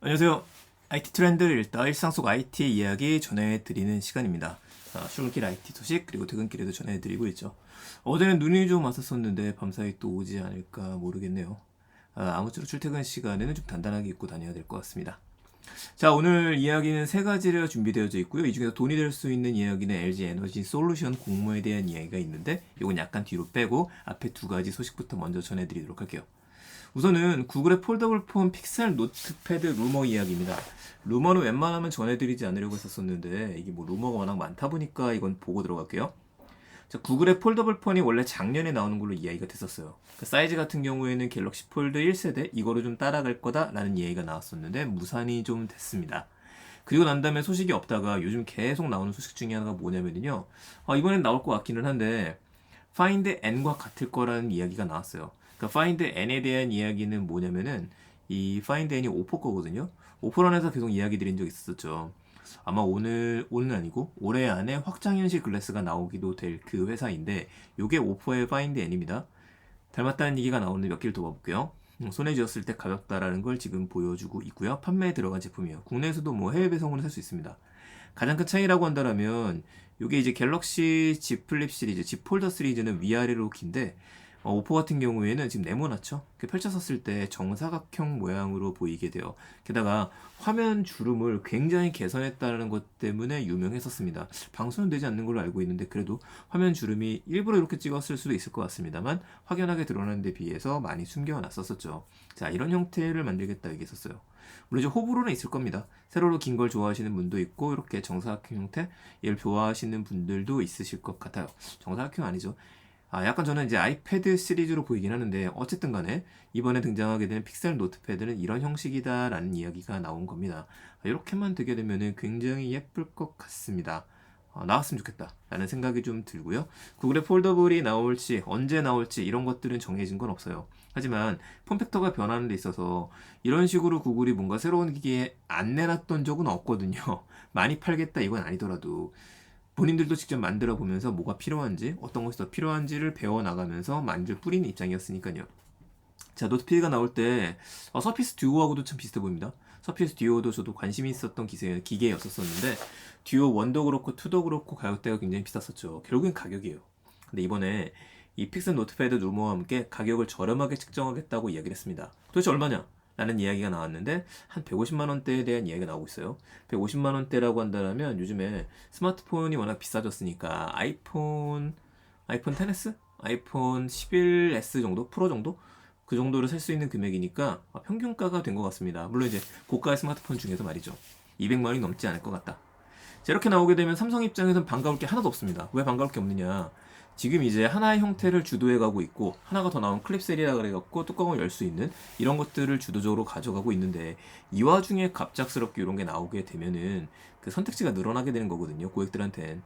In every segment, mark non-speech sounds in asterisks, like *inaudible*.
안녕하세요. IT 트렌드를 읽다 일상 속 IT 이야기 전해드리는 시간입니다. 아, 출근길 IT 소식 그리고 퇴근길에도 전해드리고 있죠. 어제는 눈이 좀 왔었었는데 밤사이 또 오지 않을까 모르겠네요. 아, 무쪼록 출퇴근 시간에는 좀 단단하게 입고 다녀야 될 것 같습니다. 자 오늘 이야기는 세 가지가 준비되어져 있고요. 이 중에서 돈이 될 수 있는 이야기는 LG 에너지 솔루션 공모에 대한 이야기가 있는데 이건 약간 뒤로 빼고 앞에 두 가지 소식부터 먼저 전해드리도록 할게요. 우선은 구글의 폴더블 폰 픽셀 노트패드 루머 이야기입니다. 루머는 웬만하면 전해드리지 않으려고 했었었는데 이게 뭐 루머가 워낙 많다 보니까 이건 보고 들어갈게요. 자, 구글의 폴더블 폰이 원래 작년에 나오는 걸로 이야기가 됐었어요. 그 사이즈 같은 경우에는 갤럭시 폴드 1세대 이거로 좀 따라갈 거다라는 이야기가 나왔었는데 무산이 좀 됐습니다. 그리고 난 다음에 소식이 없다가 요즘 계속 나오는 소식 중에 하나가 뭐냐면요. 아, 이번엔 나올 것 같기는 한데 find n과 같을 거라는 이야기가 나왔어요. 그러니까 find n에 대한 이야기는 뭐냐면은 이 find n이 오퍼 거거든요. 오퍼런에서 계속 이야기 드린 적 있었죠. 아마 오늘 오늘 아니고 올해 안에 확장 현실 글래스가 나오기도 될 그 회사인데 요게 오퍼의 find n입니다. 닮았다는 얘기가 나오는데 몇 개를 더 봐볼게요. 음, 손에 쥐었을 때 가볍다라는 걸 지금 보여주고 있고요. 판매에 들어간 제품이에요. 국내에서도 뭐 해외 배송으로 살 수 있습니다. 가장 큰 차이라고 한다면 이게 이제 갤럭시 Z 플립 시리즈, Z 폴더 시리즈는 위아래로 긴데 어, 오포 같은 경우에는 지금 네모나죠? 펼쳐섰을 때 정사각형 모양으로 보이게 돼요. 게다가 화면 주름을 굉장히 개선했다는 것 때문에 유명했었습니다. 방수는 되지 않는 걸로 알고 있는데 그래도 화면 주름이 일부러 이렇게 찍었을 수도 있을 것 같습니다만 확연하게 드러나는 데 비해서 많이 숨겨놨었었죠. 자 이런 형태를 만들겠다 얘기했었어요. 물론 이제 호불호는 있을 겁니다. 세로로 긴 걸 좋아하시는 분도 있고 이렇게 정사각형 형태 얘를 좋아하시는 분들도 있으실 것 같아요. 정사각형 아니죠. 아, 약간 저는 이제 아이패드 시리즈로 보이긴 하는데 어쨌든 간에 이번에 등장하게 된 픽셀 노트패드는 이런 형식이다라는 이야기가 나온 겁니다. 아, 이렇게만 되게 되면은 굉장히 예쁠 것 같습니다. 어, 나왔으면 좋겠다 라는 생각이 좀 들고요. 구글의 폴더블이 나올지 언제 나올지 이런 것들은 정해진 건 없어요. 하지만 폼팩터가 변하는 데 있어서 이런 식으로 구글이 뭔가 새로운 기기에 안 내놨던 적은 없거든요. *laughs* 많이 팔겠다 이건 아니더라도 본인들도 직접 만들어 보면서 뭐가 필요한지 어떤 것이 더 필요한지를 배워 나가면서 만들 뿌리는 입장이었으니까요. 자 노트피드가 나올 때 어, 서피스 듀오하고도 참 비슷해 보입니다. 서피스 듀오도 저도 관심이 있었던 기세, 기계였었었는데 듀오 원도 그렇고 투도 그렇고 가격대가 굉장히 비쌌었죠. 결국엔 가격이에요. 근데 이번에 이 픽셀 노트패드 루머와 함께 가격을 저렴하게 측정하겠다고 이야기를 했습니다. 도대체 얼마냐? 라는 이야기가 나왔는데 한 150만 원대에 대한 이야기가 나오고 있어요. 150만 원대라고 한다면 요즘에 스마트폰이 워낙 비싸졌으니까 아이폰 아이폰 10s, 아이폰 11s 정도, 프로 정도 그 정도를 살 수 있는 금액이니까 평균가가 된 것 같습니다. 물론 이제 고가의 스마트폰 중에서 말이죠. 200만 원이 넘지 않을 것 같다. 자, 이렇게 나오게 되면 삼성 입장에서는 반가울 게 하나도 없습니다. 왜 반가울 게 없느냐? 지금 이제 하나의 형태를 주도해 가고 있고 하나가 더 나온 클립셀이라 그래갖고 뚜껑을 열 수 있는 이런 것들을 주도적으로 가져가고 있는데 이 와중에 갑작스럽게 이런 게 나오게 되면은 그 선택지가 늘어나게 되는 거거든요 고객들한텐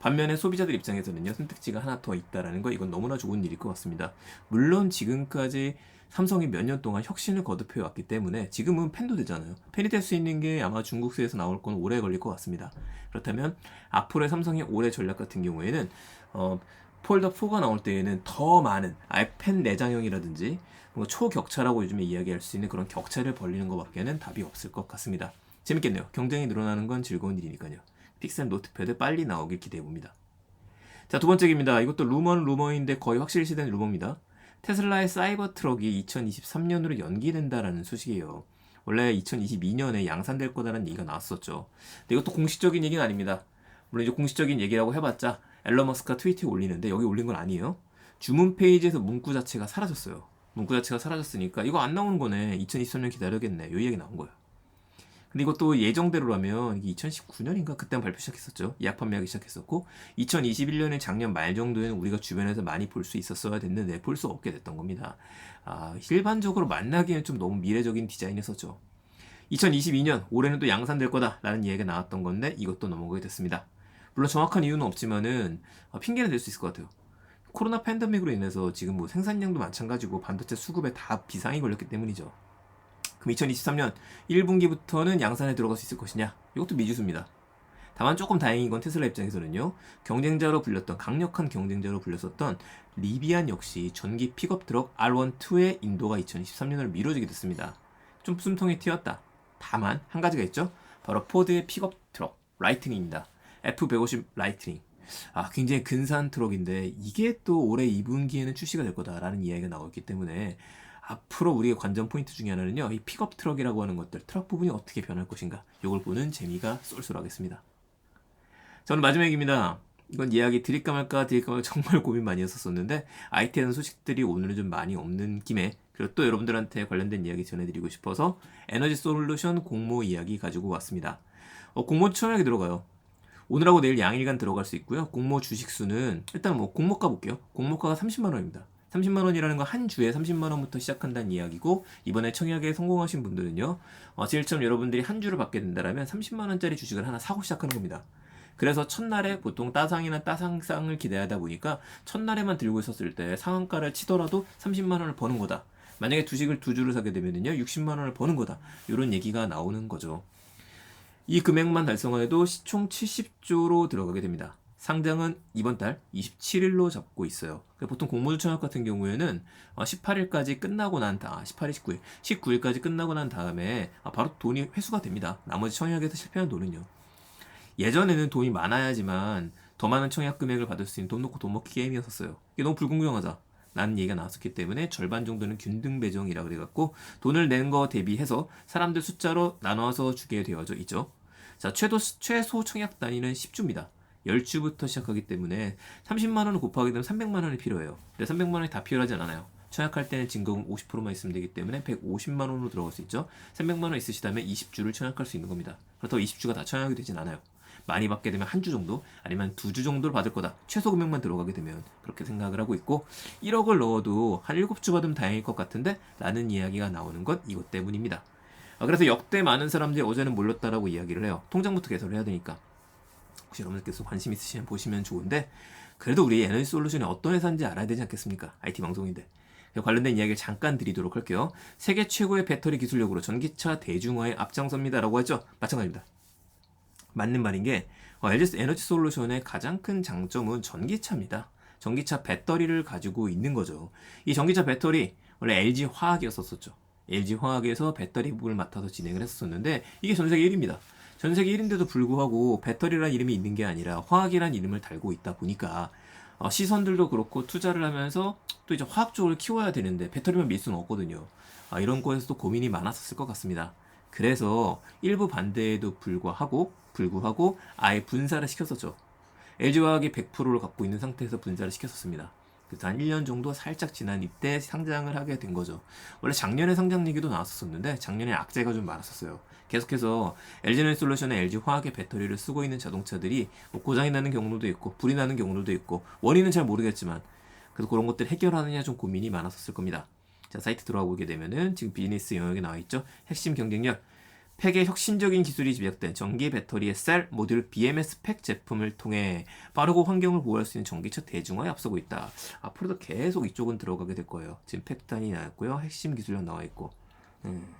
반면에 소비자들 입장에서는요 선택지가 하나 더 있다라는 거 이건 너무나 좋은 일일 것 같습니다 물론 지금까지 삼성이 몇 년 동안 혁신을 거듭해 왔기 때문에 지금은 팬도 되잖아요. 팬이 될 수 있는 게 아마 중국세에서 나올 건 오래 걸릴 것 같습니다. 그렇다면 앞으로의 삼성의 올해 전략 같은 경우에는 어, 폴더 4가 나올 때에는 더 많은 아이펜 내장형이라든지 초격차라고 요즘에 이야기할 수 있는 그런 격차를 벌리는 것밖에는 답이 없을 것 같습니다. 재밌겠네요. 경쟁이 늘어나는 건 즐거운 일이니까요. 픽셀 노트패드 빨리 나오길 기대해 봅니다. 자, 두 번째입니다. 이것도 루머는 루머인데 거의 확실시된 루머입니다. 테슬라의 사이버 트럭이 2023년으로 연기된다라는 소식이에요. 원래 2022년에 양산될 거다라는 얘기가 나왔었죠. 근데 이것도 공식적인 얘기는 아닙니다. 물론 이제 공식적인 얘기라고 해봤자 앨런 머스크가 트위트에 올리는데 여기 올린 건 아니에요. 주문 페이지에서 문구 자체가 사라졌어요. 문구 자체가 사라졌으니까 이거 안 나오는 거네. 2023년 기다려야겠네. 요 얘기 나온 거예요. 근데 이것도 예정대로라면 이게 2019년인가 그때 발표 시작했었죠. 예약 판매하기 시작했었고 2021년에 작년 말 정도에는 우리가 주변에서 많이 볼 수 있었어야 됐는데 볼 수 없게 됐던 겁니다. 아, 일반적으로 만나기에는 좀 너무 미래적인 디자인이었었죠. 2022년 올해는 또 양산될 거다라는 이야기가 나왔던 건데 이것도 넘어가게 됐습니다. 물론 정확한 이유는 없지만은 아, 핑계는 될 수 있을 것 같아요. 코로나 팬데믹으로 인해서 지금 뭐 생산량도 마찬가지고 반도체 수급에 다 비상이 걸렸기 때문이죠. 그럼 2023년 1분기부터는 양산에 들어갈 수 있을 것이냐? 이것도 미지수입니다. 다만 조금 다행인 건 테슬라 입장에서는요. 경쟁자로 불렸던 강력한 경쟁자로 불렸었던 리비안 역시 전기 픽업 트럭 R1, 2의 인도가 2023년으로 미뤄지게 됐습니다. 좀 숨통이 튀었다. 다만 한 가지가 있죠. 바로 포드의 픽업 트럭 라이트닝입니다. F150 라이트닝. 아, 굉장히 근사한 트럭인데 이게 또 올해 2분기에는 출시가 될 거다라는 이야기가 나왔기 때문에 앞으로 우리의 관전 포인트 중에 하나는요. 이 픽업 트럭이라고 하는 것들, 트럭 부분이 어떻게 변할 것인가. 이걸 보는 재미가 쏠쏠하겠습니다. 저는 마지막입니다. 이건 이야기 드릴까 말까 드릴까 말까 *laughs* 정말 고민 많이 했었었는데 IT에 대한 소식들이 오늘은 좀 많이 없는 김에 그리고 또 여러분들한테 관련된 이야기 전해드리고 싶어서 에너지 솔루션 공모 이야기 가지고 왔습니다. 어, 공모 청약이 들어가요. 오늘하고 내일 양일간 들어갈 수 있고요. 공모 주식 수는 일단 뭐 공모가 볼게요. 공모가가 30만 원입니다. 30만 원이라는 건 한 주에 30만 원부터 시작한다는 이야기고 이번에 청약에 성공하신 분들은요. 어, 지금처럼 여러분들이 한 주를 받게 된다면 30만 원짜리 주식을 하나 사고 시작하는 겁니다. 그래서 첫날에 보통 따상이나 따상상을 기대하다 보니까 첫날에만 들고 있었을 때 상한가를 치더라도 30만 원을 버는 거다. 만약에 주식을 두 주를 사게 되면요 60만 원을 버는 거다. 이런 얘기가 나오는 거죠. 이 금액만 달성해도 시총 70조로 들어가게 됩니다. 상장은 이번 달 27일로 잡고 있어요. 보통 공모주 청약 같은 경우에는 18일까지 끝나고 난 다, 18일, 19일, 19일까지 끝나고 난 다음에 바로 돈이 회수가 됩니다. 나머지 청약에서 실패한 돈은요. 예전에는 돈이 많아야지만 더 많은 청약 금액을 받을 수 있는 돈 놓고 돈 먹기 게임이었었어요. 이게 너무 불공정하다. 라는 얘기가 나왔었기 때문에 절반 정도는 균등 배정이라 그래갖고 돈을 낸 거 대비해서 사람들 숫자로 나눠서 주게 되어져 있죠. 자, 최소, 최소 청약 단위는 10주입니다. 10주부터 시작하기 때문에 30만 원을 곱하게 되면 300만 원이 필요해요. 근데 300만 원이 다 필요하지 않아요. 청약할 때는 진금 50%만 있으면 되기 때문에 150만 원으로 들어갈 수 있죠. 300만 원 있으시다면 20주를 청약할 수 있는 겁니다. 그렇다고 20주가 다 청약이 되진 않아요. 많이 받게 되면 한 주 정도 아니면 두 주 정도를 받을 거다. 최소 금액만 들어가게 되면 그렇게 생각을 하고 있고 1억을 넣어도 한 7주 받으면 다행일 것 같은데 라는 이야기가 나오는 것 이것 때문입니다. 아, 그래서 역대 많은 사람들이 어제는 몰렸다라고 이야기를 해요. 통장부터 개설을 해야 되니까. 혹시 여러분들께서 관심 있으시면 보시면 좋은데 그래도 우리 에너지 솔루션이 어떤 회사인지 알아야 되지 않겠습니까? IT 방송인데. 관련된 이야기를 잠깐 드리도록 할게요. 세계 최고의 배터리 기술력으로 전기차 대중화에 앞장섭니다라고 하죠. 마찬가지입니다. 맞는 말인 게 어, LG 에너지 솔루션의 가장 큰 장점은 전기차입니다. 전기차 배터리를 가지고 있는 거죠. 이 전기차 배터리 원래 LG 화학이었었죠. LG 화학에서 배터리 부분을 맡아서 진행을 했었는데 이게 전 세계 1위입니다. 전 세계 1인데도 불구하고 배터리라는 이름이 있는 게 아니라 화학이라는 이름을 달고 있다 보니까 어, 시선들도 그렇고 투자를 하면서 또 이제 화학 쪽을 키워야 되는데 배터리만 밀 수는 없거든요. 아, 이런 거에서도 고민이 많았었을 것 같습니다. 그래서 일부 반대에도 불구하고 불구하고 아예 분사를 시켰었죠. LG화학이 100%를 갖고 있는 상태에서 분사를 시켰었습니다. 그래서 한 1년 정도 살짝 지난 이때 상장을 하게 된 거죠. 원래 작년에 상장 얘기도 나왔었는데 작년에 악재가 좀 많았었어요. 계속해서 LG는 솔루션의 LG 화학의 배터리를 쓰고 있는 자동차들이 뭐 고장이 나는 경우도 있고 불이 나는 경우도 있고 원인은 잘 모르겠지만 그래서 그런 것들 해결하느냐 좀 고민이 많았었을 겁니다. 자 사이트 들어가 보게 되면은 지금 비즈니스 영역에 나와 있죠. 핵심 경쟁력 팩의 혁신적인 기술이 집약된 전기 배터리의 셀 모듈 BMS 팩 제품을 통해 빠르고 환경을 보호할 수 있는 전기차 대중화에 앞서고 있다. 앞으로도 계속 이쪽은 들어가게 될 거예요. 지금 팩단이 나왔고요. 핵심 기술력 나와 있고. 음.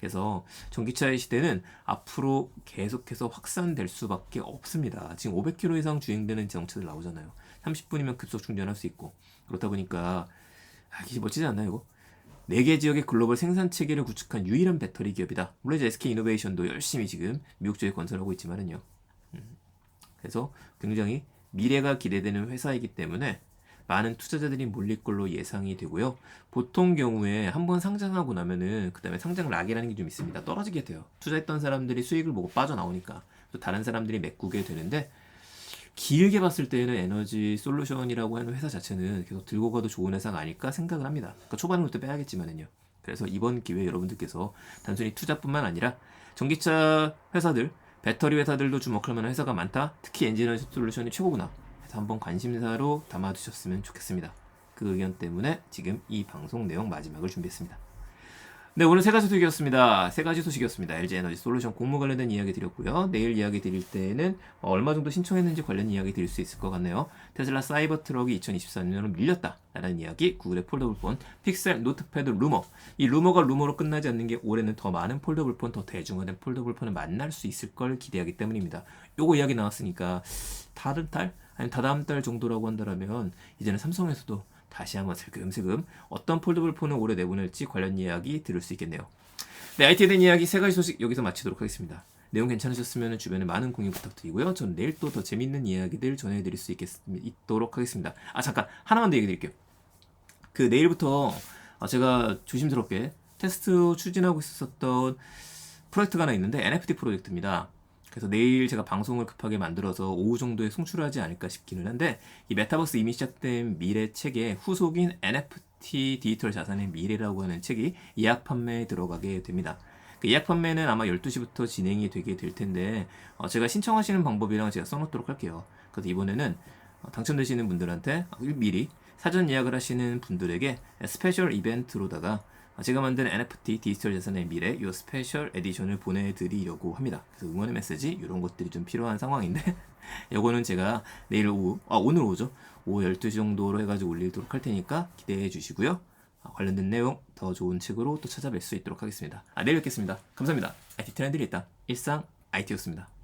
그래서 전기차의 시대는 앞으로 계속해서 확산될 수밖에 없습니다. 지금 500km 이상 주행되는 자동차들 나오잖아요. 30분이면 급속 충전할 수 있고 그렇다 보니까 아, 이게 멋지지 않나요, 이거? 4개 지역의 글로벌 생산 체계를 구축한 유일한 배터리 기업이다. 물론 이제 SK 이노베이션도 열심히 지금 미국 쪽에 건설하고 있지만은요. 음. 그래서 굉장히 미래가 기대되는 회사이기 때문에 많은 투자자들이 몰릴 걸로 예상이 되고요. 보통 경우에 한 번 상장하고 나면은 그 다음에 상장 락이라는 게 좀 있습니다. 떨어지게 돼요. 투자했던 사람들이 수익을 보고 빠져나오니까 또 다른 사람들이 메꾸게 되는데 길게 봤을 때는 에너지 솔루션이라고 하는 회사 자체는 계속 들고 가도 좋은 회사가 아닐까 생각을 합니다. 그러니까 초반부터 빼야겠지만은요. 그래서 이번 기회에 여러분들께서 단순히 투자뿐만 아니라 전기차 회사들, 배터리 회사들도 주목할 만한 회사가 많다. 특히 엔지너지 솔루션이 최고구나. 해서 한번 관심사로 담아두셨으면 좋겠습니다. 그 의견 때문에 지금 이 방송 내용 마지막을 준비했습니다. 네, 오늘 세 가지 소식이었습니다. 세 가지 소식이었습니다. LG 에너지 솔루션 공모 관련된 이야기 드렸고요. 내일 이야기 드릴 때는 어, 얼마 정도 신청했는지 관련 이야기 드릴 수 있을 것 같네요. 테슬라 사이버 트럭이 2024년으로 밀렸다. 라는 이야기, 구글의 폴더블 폰, 픽셀 노트패드 루머. 이 루머가 루머로 끝나지 않는 게 올해는 더 많은 폴더블 폰, 더 대중화된 폴더블 폰을 만날 수 있을 걸 기대하기 때문입니다. 요거 이야기 나왔으니까 다른 달, 아니 다다음 달 정도라고 한다면 이제는 삼성에서도 다시 한번 슬금슬금 어떤 폴더블 폰을 올해 내보낼지 관련 이야기 들을 수 있겠네요. 네, IT에 대한 이야기 세 가지 소식 여기서 마치도록 하겠습니다. 내용 괜찮으셨으면 주변에 많은 공유 부탁드리고요. 전 내일 또 더 재밌는 이야기들 전해드릴 수 있겠, 있도록 하겠습니다. 아 잠깐 하나만 더 얘기 드릴게요. 그 내일부터 아, 제가 조심스럽게 테스트 추진하고 있었던 프로젝트가 하나 있는데 NFT 프로젝트입니다. 그래서 내일 제가 방송을 급하게 만들어서 오후 정도에 송출하지 않을까 싶기는 한데 이 메타버스 이미 시작된 미래 책의 후속인 NFT 디지털 자산의 미래라고 하는 책이 예약 판매에 들어가게 됩니다. 그 예약 판매는 아마 12시부터 진행이 되게 될 텐데 어, 제가 신청하시는 방법이랑 제가 써놓도록 할게요. 그래서 이번에는 어, 당첨되시는 분들한테 미리 사전 예약을 하시는 분들에게 스페셜 이벤트로다가 제가 만든 NFT 디지털 자산의 미래 요 스페셜 에디션을 보내드리려고 합니다. 그래서 응원의 메시지 이런 것들이 좀 필요한 상황인데 *laughs* 요거는 제가 내일 오후 아 오늘 오후죠 오후 12시 정도로 해가지고 올리도록 할 테니까 기대해 주시고요. 아, 관련된 내용 더 좋은 책으로 또 찾아뵐 수 있도록 하겠습니다. 아 내일 뵙겠습니다. 감사합니다. IT 트렌드리 있다 일상 IT였습니다.